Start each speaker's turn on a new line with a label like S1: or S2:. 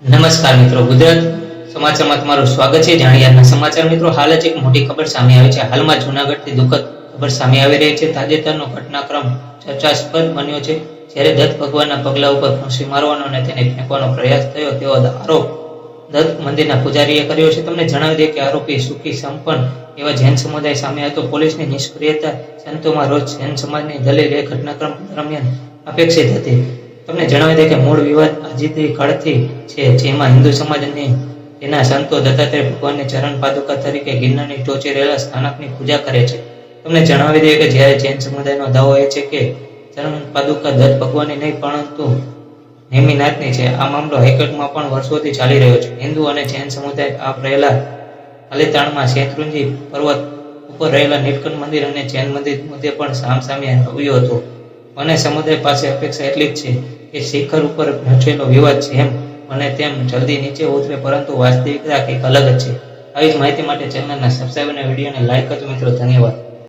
S1: નમસ્કાર મિત્રો, ગુજરાત સમાચારમાં તમારું સ્વાગત છે. જાણીએ સમાચાર મિત્રો, હાલ જ એક મોટી ખબર સામે આવી છે. હાલમાં જૂનાગઢથી દુઃખદ ખબર સામે આવી રહી છે. તાજેતરનો ઘટનાક્રમ ચર્ચાસ્પદ બન્યો છે. જ્યારે દત્ત ભગવાનના પગલા ઉપર ફૂંસી મારવાનો અને તેને ફેંકવાનો પ્રયાસ થયો, તેવો આરોપ દત્ત મંદિરના પૂજારીએ કર્યો છે. તમને જણાવી દે કે આરોપી સુખી સંપન્ન એવા જૈન સમુદાય સામે હતો. પોલીસની નિષ્ક્રિયતા સંતોમાં રોજ જૈન સમાજની દલીલ એ ઘટનાક્રમ દરમિયાન અપેક્ષિત હતી. તમને જણાવી દે કે મૂળ વિવાદ હજીથી કાળથી છે, જેમાં હિન્દુ સમાજ અને તેના સંતો દત્તાત્રેય ભગવાનને ચરણ પાદુકા તરીકે ગિરનારની ટોચે રહેલા સ્થાનકની પૂજા કરે છે. તમને જણાવી દઈએ કે જ્યારે જૈન સમુદાયનો દાવો એ છે કે ચરણ પાદુકા દત્ત ભગવાનની નહીં, પરંતુ નેમિનાથની છે, આ મામલો હાઈકોર્ટમાં પણ વર્ષોથી ચાલી રહ્યો છે. હિન્દુ અને જૈન સમુદાય આ રહેલા પાલીતાણમાં શેત્રુંજી પર્વત ઉપર રહેલા નીલકંઠ મંદિર અને જૈન મંદિર મુદ્દે પણ સામસામે આવ્યું હતું. અને સમુદાય પાસે અપેક્ષા એટલી જ છે કે શિખર ઉપર રચેલો વિવાદ છે એમ. અને તેમ જલ્દી નીચે ઉતરે, પરંતુ વાસ્તવિકતા કંઈક અલગ જ છે. આવી જ માહિતી માટે ચેનલના સબસ્ક્રાઈબ અને વિડીયોને લાઈક કરજો મિત્રો. ધન્યવાદ.